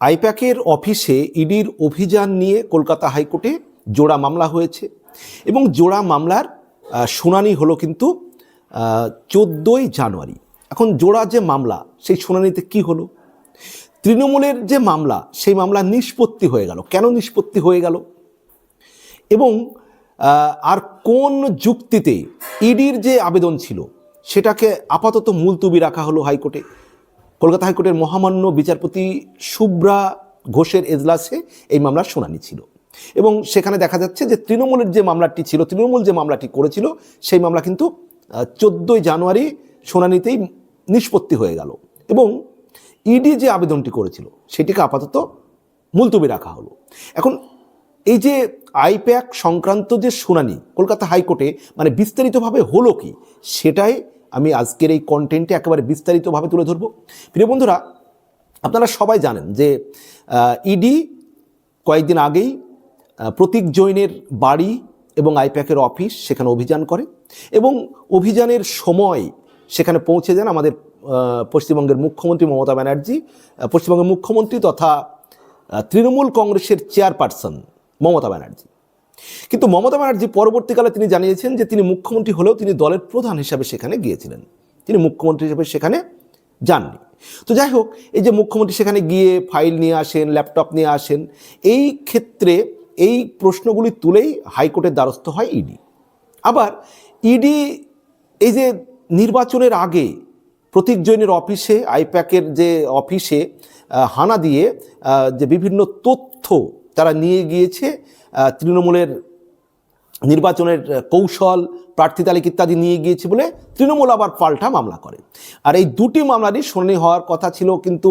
আইপ্যাকের অফিসে ইডির অভিযান নিয়ে কলকাতা হাইকোর্টে জোড়া মামলা হয়েছে এবং জোড়া মামলার শুনানি হলো কিন্তু চোদ্দোই জানুয়ারি। এখন জোড়া যে মামলা, সেই শুনানিতে কি হলো? তৃণমূলের যে মামলা, সেই মামলা নিষ্পত্তি হয়ে গেল। কেন নিষ্পত্তি হয়ে গেল? এবং আর কোন যুক্তিতে ইডির যে আবেদন ছিল, সেটাকে আপাতত মুলতুবি রাখা হলো হাইকোর্টে? কলকাতা হাইকোর্টের মহামান্য বিচারপতি শুভ্রা ঘোষের এজলাসে এই মামলার শুনানি ছিল। এবং সেখানে দেখা যাচ্ছে যে তৃণমূলের যে মামলাটি ছিল, তৃণমূল যে মামলাটি করেছিল, সেই মামলা কিন্তু চোদ্দোই জানুয়ারি শুনানিতেই নিষ্পত্তি হয়ে গেল। এবং ইডি যে আবেদনটি করেছিল, সেটিকে আপাতত মুলতবি রাখা হলো। এখন এই যে আইপ্যাক সংক্রান্ত যে শুনানি কলকাতা হাইকোর্টে মানে বিস্তারিতভাবে হলো কি, সেটাই আমি আজকের এই কন্টেন্টে একেবারে বিস্তারিতভাবে তুলে ধরবো। প্রিয় বন্ধুরা, আপনারা সবাই জানেন যে ইডি কয়েকদিন আগেই প্রতীক জৈনের বাড়ি এবং আইপ্যাকের অফিস সেখানে অভিযান করে এবং অভিযানের সময় সেখানে পৌঁছে যান আমাদের পশ্চিমবঙ্গের মুখ্যমন্ত্রী মমতা ব্যানার্জি পশ্চিমবঙ্গের মুখ্যমন্ত্রী তথা তৃণমূল কংগ্রেসের চেয়ারপারসন মমতা ব্যানার্জি। কিন্তু মমতা ব্যানার্জি পরবর্তীকালে তিনি জানিয়েছেন যে তিনি মুখ্যমন্ত্রী হলেও তিনি দলের প্রধান হিসাবে সেখানে গিয়েছিলেন। তিনি মুখ্যমন্ত্রী হিসেবে সেখানে যাননি। তো যাই হোক, এই যে মুখ্যমন্ত্রী সেখানে গিয়ে ফাইল নিয়ে আসেন, ল্যাপটপ নিয়ে আসেন, এই ক্ষেত্রে এই প্রশ্নগুলি তুলেই হাইকোর্টের দ্বারস্থ হয় ইডি। আবার ইডি এই যে নির্বাচনের আগে প্রতীক জৈনের অফিসে, আইপ্যাকের যে অফিসে হানা দিয়ে যে বিভিন্ন তথ্য তারা নিয়ে গিয়েছে তৃণমূলের নির্বাচনের কৌশল, প্রার্থী তালিকা ইত্যাদি নিয়ে গিয়েছে বলে তৃণমূল আবার পাল্টা মামলা করে। আর এই দুটি মামলারই শুনানি হওয়ার কথা ছিল, কিন্তু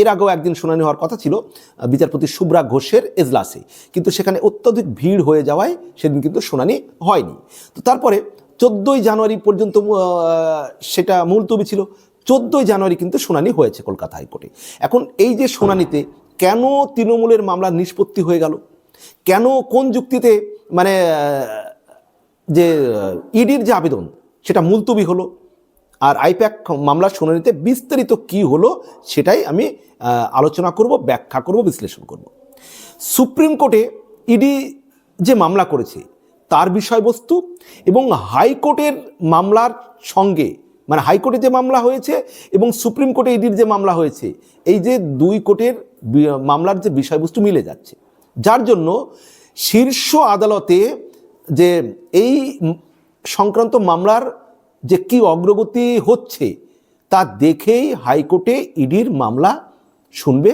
এর আগেও একদিন শুনানি হওয়ার কথা ছিল, বিচারপতি শুভ্রা ঘোষের এজলাসে। কিন্তু সেখানে অত্যধিক ভিড় হয়ে যাওয়ায় সেদিন কিন্তু শুনানি হয়নি। তো তারপরে চোদ্দোই জানুয়ারি পর্যন্ত সেটা মুলতবি ছিল, চোদ্দোই জানুয়ারি কিন্তু শুনানি হয়েছে কলকাতা হাইকোর্টে। এখন এই যে শুনানিতে কেন তৃণমূলের মামলা নিষ্পত্তি হয়ে গেল? কেন কোন যুক্তিতে মানে যে, ইডির যে আবেদন, সেটা মুলতবি হলো? আর আইপ্যাক মামলা শুনানিতে বিস্তারিত কি হলো, সেটাই আমি আলোচনা করব, ব্যাখ্যা করব, বিশ্লেষণ করব। সুপ্রিম কোর্টে ইডি যে মামলা করেছে, তার বিষয়বস্তু এবং হাইকোর্টের মামলার সঙ্গে মানে হাইকোর্টে যে মামলা হয়েছে এবং সুপ্রিম কোর্টে ইডির যে মামলা হয়েছে, এই যে দুই কোর্টের মামলার যে বিষয়বস্তু মিলে যাচ্ছে। যার জন্য শীর্ষ আদালতে যে এই সংক্রান্ত মামলার যে কি অগ্রগতি হচ্ছে, তা দেখেই হাইকোর্টে ইডির মামলা শুনবে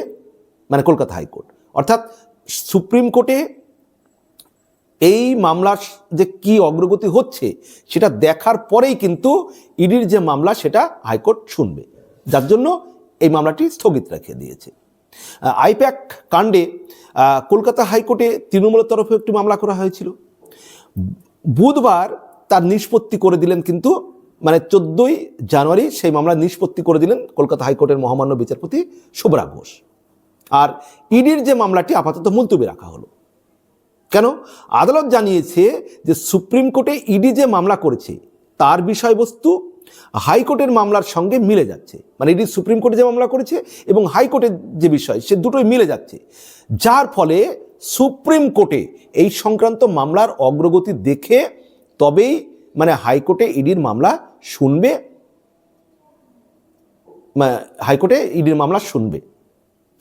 মানে কলকাতা হাইকোর্ট। অর্থাৎ সুপ্রিম কোর্টে এই মামলার যে কি অগ্রগতি হচ্ছে, সেটা দেখার পরেই কিন্তু ইডির যে মামলা, সেটা হাইকোর্ট শুনবে। যার জন্য এই মামলাটি স্থগিত রেখে দিয়েছে। আইপ্যাক কাণ্ডে কলকাতা হাইকোর্টে তৃণমূলের তরফে একটি মামলা করা হয়েছিল। বুধবার তার নিষ্পত্তি করে দিলেন কিন্তু মানে চোদ্দোই জানুয়ারি সেই মামলা নিষ্পত্তি করে দিলেন কলকাতা হাইকোর্টের মহামান্য বিচারপতি শুভ্রা ঘোষ। আর ইডির যে মামলাটি আপাতত মুলতবি রাখা হলো। কেন? আদালত জানিয়েছে যে সুপ্রিম কোর্টে ইডি যে মামলা করেছে, তার বিষয়বস্তু হাইকোর্টের মামলার সঙ্গে মিলে যাচ্ছে। মানে ইডি সুপ্রিম কোর্টে যে মামলা করেছে এবং হাইকোর্টের যে বিষয়, সে দুটোই মিলে যাচ্ছে। যার ফলে সুপ্রিম কোর্টে এই সংক্রান্ত মামলার অগ্রগতি দেখে তবেই মানে হাইকোর্টে ইডির মামলা শুনবে। হাইকোর্টে ইডির মামলা শুনবে।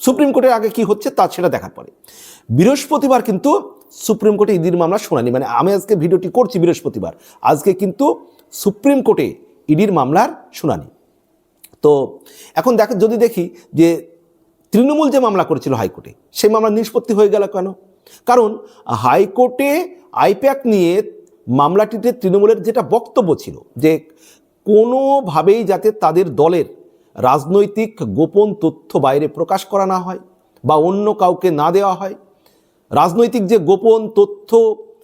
সুপ্রিম কোর্টের আগে কি হচ্ছে তা সেটা দেখার পরে। বৃহস্পতিবার কিন্তু সুপ্রিম কোর্টে ইডির মামলা শুনানি। মানে আমি আজকে ভিডিওটি করছি বৃহস্পতিবার। আজকে কিন্তু সুপ্রিম কোর্টে ইডির মামলার শুনানি। তো এখন দেখ, যদি দেখি যে তৃণমূল যে মামলা করেছিল হাইকোর্টে, সেই মামলা নিষ্পত্তি হয়ে গেল কেন? কারণ হাইকোর্টে আইপ্যাক নিয়ে মামলাটিতে তৃণমূলের যেটা বক্তব্য ছিল যে কোনোভাবেই যাতে তাদের দলের রাজনৈতিক গোপন তথ্য বাইরে প্রকাশ করা না হয় বা অন্য কাউকে না দেওয়া হয় রাজনৈতিক যে গোপন তথ্য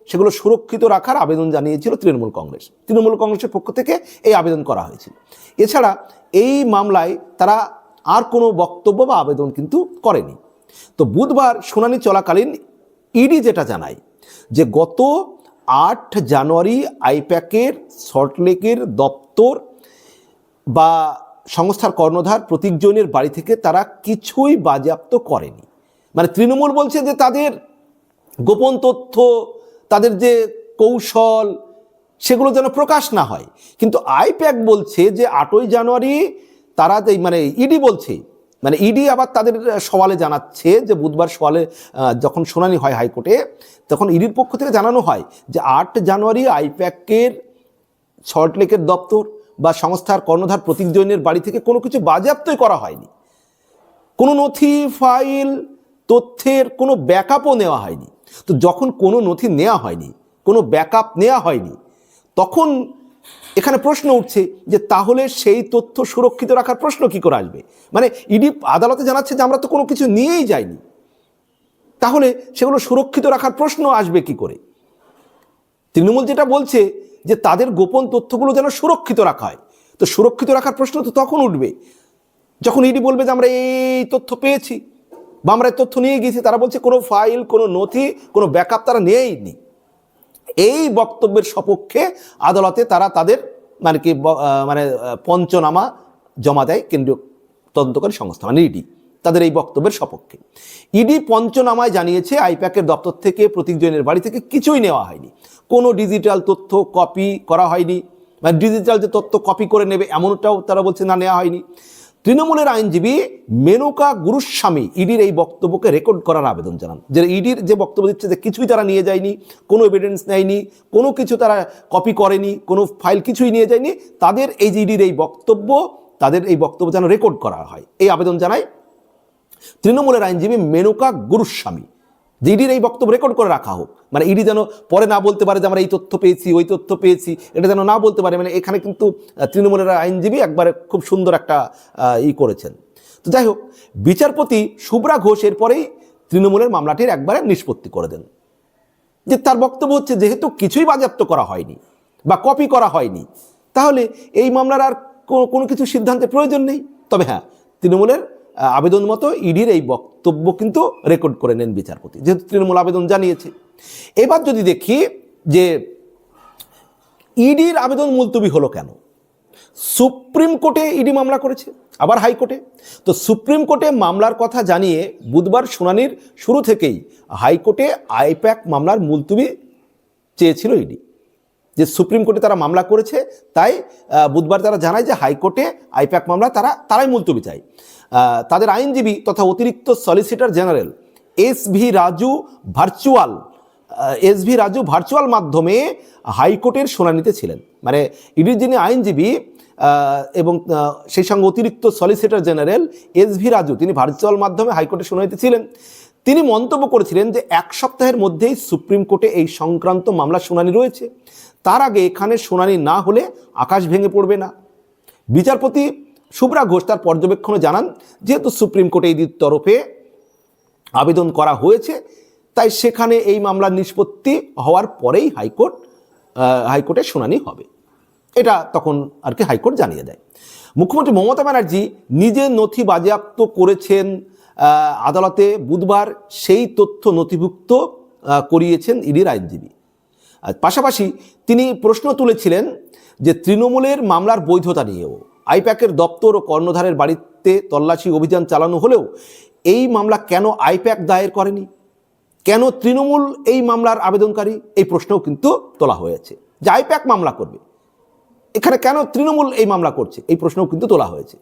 সেগুলো সুরক্ষিত রাখার আবেদন জানিয়েছিল তৃণমূল কংগ্রেস। তৃণমূল কংগ্রেসের পক্ষ থেকে এই আবেদন করা হয়েছিল। এছাড়া এই মামলায় তারা আর কোনো বক্তব্য বা আবেদন কিন্তু করেনি। তো বুধবার শুনানি চলাকালীন ইডি যেটা জানায় যে গত আট জানুয়ারি আইপ্যাকের, সল্টলেকের দপ্তর বা সংস্থার কর্ণধার প্রতীক জৈনের বাড়ি থেকে তারা কিছুই বাজেয়াপ্ত করেনি। মানে তৃণমূল বলছে যে তাদের গোপন তথ্য, তাদের যে কৌশল, সেগুলো যেন প্রকাশ না হয়। কিন্তু আইপ্যাক বলছে যে আটই জানুয়ারি তারা এই মানে ইডি বলছে মানে ইডি আবার তাদের সওয়ালে জানাচ্ছে যে বুধবার সওয়ালে যখন শুনানি হয় হাইকোর্টে, তখন ইডির পক্ষ থেকে জানানো হয় যে আট জানুয়ারি আইপ্যাকের সল্টলেকের দপ্তর বা সংস্থার কর্ণধার প্রতীক জৈনের বাড়ি থেকে কোনো কিছু বাজেয়াপ্তই করা হয়নি। কোনো নথি, ফাইল, তথ্যের কোনো ব্যাকআপও নেওয়া হয়নি। তো যখন কোনো নথি নেওয়া হয়নি, কোনো ব্যাকআপ নেওয়া হয়নি, তখন এখানে প্রশ্ন উঠছে যে তাহলে সেই তথ্য সুরক্ষিত রাখার প্রশ্ন কি করে আসবে? মানে ইডি আদালতে জানাচ্ছে যে আমরা তো কোনো কিছু নিয়েই যাইনি। তাহলে সেগুলো সুরক্ষিত রাখার প্রশ্ন আসবে কি করে? তৃণমূল যেটা বলছে যে তাদের গোপন তথ্যগুলো যেন সুরক্ষিত রাখা হয়। তো সুরক্ষিত রাখার প্রশ্ন তো তখন উঠবে। যখন ইডি বলবে যে আমরা এই তথ্য পেয়েছি বা আমরা তথ্য নিয়ে গিয়েছি, তারা বলছে কোনো ফাইল, কোনো নথি, কোনো ব্যাকআপ তারা নেয়নি এই বক্তব্যের সপক্ষে আদালতে তারা তাদের মানে কি মানে পঞ্চনামা জমা দেয় কেন্দ্রীয় তদন্তকারী সংস্থা মানে ইডি, তাদের এই বক্তব্যের সপক্ষে। ইডি পঞ্চনামায় জানিয়েছে, আইপ্যাকের দপ্তর থেকে প্রতীক জৈনের বাড়ি থেকে কিছুই নেওয়া হয়নি। কোনো ডিজিটাল তথ্য কপি করা হয়নি। মানে ডিজিটাল যে তথ্য কপি করে নেবে, এমনটাও তারা বলছে না, নেওয়া হয়নি। তৃণমূলের আইনজীবী মেনুকা গুরুস্বামী ইডির এই বক্তব্যকে রেকর্ড করার আবেদন জানান। যে ইডির যে বক্তব্য দিচ্ছে যে কিছুই তারা নিয়ে যায়নি, কোনো এভিডেন্স নেয়নি, কোনো কিছু তারা কপি করেনি, কোনো ফাইল কিছুই নিয়ে যায়নি, তাদের এই যে ইডির এই বক্তব্য, তাদের এই বক্তব্য যেন রেকর্ড করা হয়। এই আবেদন জানায় তৃণমূলের আইনজীবী মেনুকা গুরুস্বামী। যে ইডির এই বক্তব্য রেকর্ড করে রাখা হোক। মানে ইডি যেন পরে না বলতে পারে যে আমরা এই তথ্য পেয়েছি, ওই তথ্য পেয়েছি, এটা যেন না বলতে পারে মানে এখানে কিন্তু তৃণমূলের আইনজীবী একবারে খুব সুন্দর একটা ই করেছেন। তো যাই হোক, বিচারপতি শুভ্রা ঘোষ এরপরেই তৃণমূলের মামলাটির একবারে নিষ্পত্তি করে দেন। যে তার বক্তব্য হচ্ছে, যেহেতু কিছুই বাজেয়াপ্ত করা হয়নি বা কপি করা হয়নি, তাহলে এই মামলার আর কোনো কিছু সিদ্ধান্তের প্রয়োজন নেই? তবে হ্যাঁ তৃণমূলের আবেদন মতো ইডির এই বক্তব্য কিন্তু রেকর্ড করে নেন বিচারপতি, যেহেতু তৃণমূল আবেদন জানিয়েছে। এবার যদি দেখি যে ইডির আবেদন মুলতবি হলো কেন? সুপ্রিম কোর্টে ইডি মামলা করেছে, আবার হাইকোর্টে। তো সুপ্রিম কোর্টে মামলার কথা জানিয়ে বুধবার শুনানির শুরু থেকেই হাইকোর্টে আইপ্যাক মামলার মুলতবি চেয়েছিল ইডি। যে সুপ্রিম কোর্টে তারা মামলা করেছে, তাই বুধবার তারা জানায় যে হাইকোর্টে আইপ্যাক মামলা তারা, তারাই মুলতবি চায় তাদের আইনজীবী তথা অতিরিক্ত solicitor general S V Raju virtual S V Raju virtual মাধ্যমে হাইকোর্টের শুনানিতে ছিলেন। মানে ইডির যিনি আইনজীবী এবং সেই সঙ্গে অতিরিক্ত solicitor general S V Raju, তিনি ভার্চুয়াল মাধ্যমে হাইকোর্টে শুনানিতে ছিলেন। তিনি মন্তব্য করেছিলেন যে এক সপ্তাহের মধ্যেই সুপ্রিম কোর্টে এই সংক্রান্ত মামলা শুনানি রয়েছে। তার আগে এখানে শুনানি না হলে আকাশ ভেঙে পড়বে না। বিচারপতি শুভ্রা ঘোষ তার পর্যবেক্ষণে জানান, যেহেতু সুপ্রিম কোর্টে ইডির তরফে আবেদন করা হয়েছে, তাই সেখানে এই মামলার নিষ্পত্তি হওয়ার পরেই হাইকোর্ট হাইকোর্টে শুনানি হবে। এটা তখন আর কি হাইকোর্ট জানিয়ে দেয়। মুখ্যমন্ত্রী মমতা ব্যানার্জি নিজে নথি বাজেয়াপ্ত করেছেন আদালতে বুধবার সেই তথ্য নথিভুক্ত করিয়েছেন ইডির আইনজীবী। পাশাপাশি তিনি প্রশ্ন তুলেছিলেন যে তৃণমূলের মামলার বৈধতা নিয়েও আইপ্যাকের দপ্তর ও কর্ণধারের বাড়িতে তল্লাশি অভিযান চালানো হলেও এই মামলা কেন আইপ্যাক দায়ের করেনি? কেন তৃণমূল এই মামলার আবেদনকারী? এই প্রশ্নও কিন্তু তোলা হয়েছে যে আইপ্যাক মামলা করবে। এখানে কেন তৃণমূল এই মামলা করছে? এই প্রশ্নও কিন্তু তোলা হয়েছে।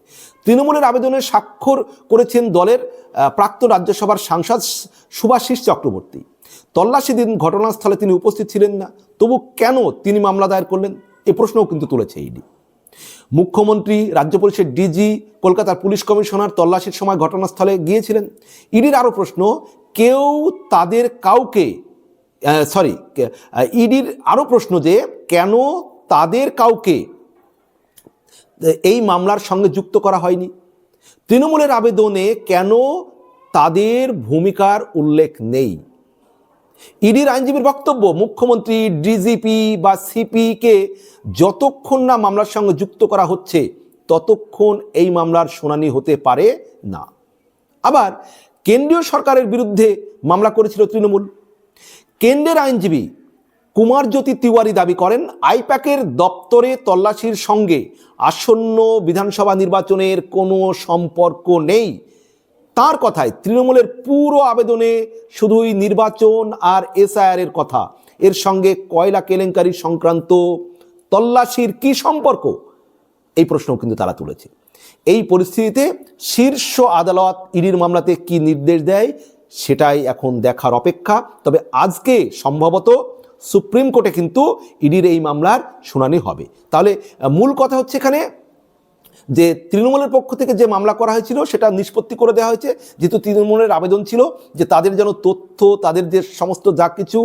তৃণমূলের আবেদনে স্বাক্ষর করেছেন দলের প্রাক্তন রাজ্যসভার সাংসদ সুভাষিস চক্রবর্তী। তল্লাশি দিন ঘটনাস্থলে তিনি উপস্থিত ছিলেন না। তবু কেন তিনি মামলা দায়ের করলেন? এ প্রশ্নও কিন্তু তুলেছে ইডি মুখ্যমন্ত্রী, রাজ্য পুলিশের ডিজি কলকাতার পুলিশ কমিশনার তল্লাশির সময় ঘটনাস্থলে গিয়েছিলেন। ইডির আরও প্রশ্ন, কেউ তাদের কাউকে সরি ইডির আরও প্রশ্ন যে কেন তাদের কাউকে এই মামলার সঙ্গে যুক্ত করা হয়নি? তৃণমূলের আবেদনে কেন তাদের ভূমিকার উল্লেখ নেই? ইডির আইনজীবীর বক্তব্য, মুখ্যমন্ত্রী, ডিজিপি বা সিপিকে যতক্ষণ না মামলার সঙ্গে যুক্ত করা হচ্ছে, ততক্ষণ এই মামলার শুনানি হতে পারে না। আবার, কেন্দ্রীয় সরকারের বিরুদ্ধে মামলা করেছিল তৃণমূল। কেন্দ্রের আইনজীবী কুমারজ্যোতি তিওয়ারি দাবি করেন, আইপ্যাকের দপ্তরে তল্লাশির সঙ্গে আসন্ন বিধানসভা নির্বাচনের কোনো সম্পর্ক নেই। তার কথায় তৃণমূলের পুরো আবেদনে শুধুই নির্বাচন আর এসআইআর এর কথা। এর সঙ্গে কয়লা কেলেঙ্কারি সংক্রান্ত তল্লাশির কি সম্পর্ক? এই প্রশ্নও কিন্তু তারা তুলেছে। এই পরিস্থিতিতে শীর্ষ আদালত ইডির মামলাতে কি নির্দেশ দেয় সেটাই এখন দেখার অপেক্ষা। তবে আজকে সম্ভবত সুপ্রিম কোর্টে কিন্তু ইডির এই মামলার শুনানি হবে। তাহলে মূল কথা হচ্ছে এখানে যে তৃণমূলের পক্ষ থেকে যে মামলা করা হয়েছিল সেটা নিষ্পত্তি করে দেওয়া হয়েছে। যেহেতু তৃণমূলের আবেদন ছিল যে তাদের যেন তথ্য, তাদের যে সমস্ত যা কিছু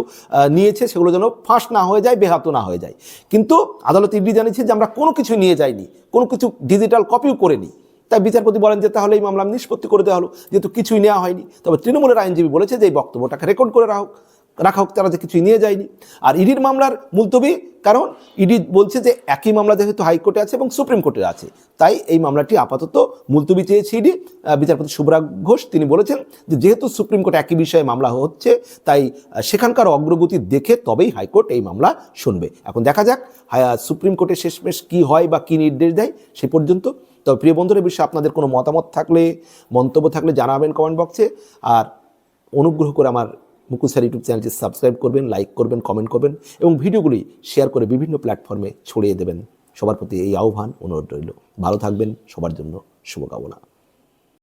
নিয়েছে সেগুলো যেন ফাঁস না হয়ে যায়, বেহাত না হয়ে যায়। কিন্তু আদালত ইডি জানিয়েছে যে আমরা কোনো কিছু নিয়ে যাইনি, কোনো কিছু ডিজিটাল কপিও করিনি। তাই বিচারপতি বলেন যে তাহলে এই মামলা নিষ্পত্তি করে দেওয়া হলো, যেহেতু কিছুই নেওয়া হয়নি। তবে তৃণমূলের আইনজীবী বলেছে যে এই বক্তব্যটাকে রেকর্ড করে রাখুক। রাখা হোক তারা যে কিছুই নিয়ে যায়নি। আর ইডির মামলার মুলতবি, কারণ ইডি বলছে যে একই মামলা যেহেতু হাইকোর্টে আছে এবং সুপ্রিম কোর্টে আছে। তাই এই মামলাটি আপাতত মুলতবি চেয়েছে ইডি। বিচারপতি সুব্রাগ ঘোষ, তিনি বলেছেন যে যেহেতু সুপ্রিম কোর্টে একই বিষয়ে মামলা হচ্ছে, তাই সেখানকার অগ্রগতি দেখে তবেই হাইকোর্ট এই মামলা শুনবে। এখন দেখা যাক সুপ্রিম কোর্টে শেষমেশ কি হয় বা কি নির্দেশ দেয় সে পর্যন্ত। তবে প্রিয় বন্ধুরা বিষয়ে আপনাদের কোনো মতামত থাকলে, মন্তব্য থাকলে জানাবেন কমেন্ট বক্সে। আর অনুগ্রহ করে আমার মুকুল স্যার ইউটিউব চ্যানেলটি সাবস্ক্রাইব করবেন লাইক করবেন কমেন্ট করবেন এবং ভিডিওগুলি শেয়ার করে বিভিন্ন প্ল্যাটফর্মে ছড়িয়ে দেবেন। সবার প্রতি এই আহ্বান, অনুরোধ রইল। ভালো থাকবেন, সবার জন্য শুভকামনা।